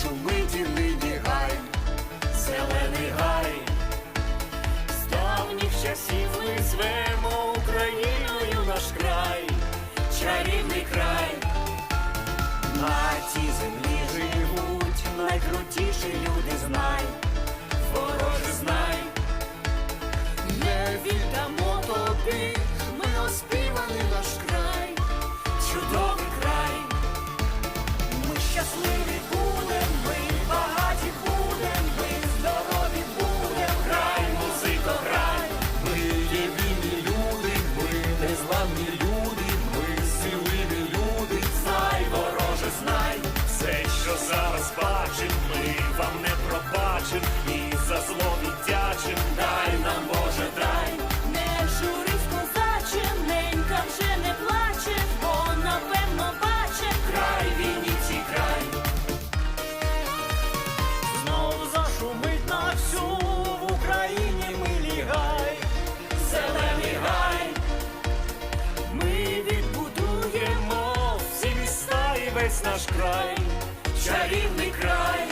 шумить і нині гай, зелений гай, з давніх часів ми звемо Україною наш край, чарівний край, на цій землі живуть, найкрутіші люди знають. Що зараз бачим, ми вам не пробачим і за зло віддячим. Дай нам, Боже, дай. Не журись, козаче, ненька вже не плаче, бо напевно баче Край війні край. Знов зашумить на всю в Україні милі гай. Зелений гай, Ми відбудуємо всі міста і весь наш край. Чарівний край.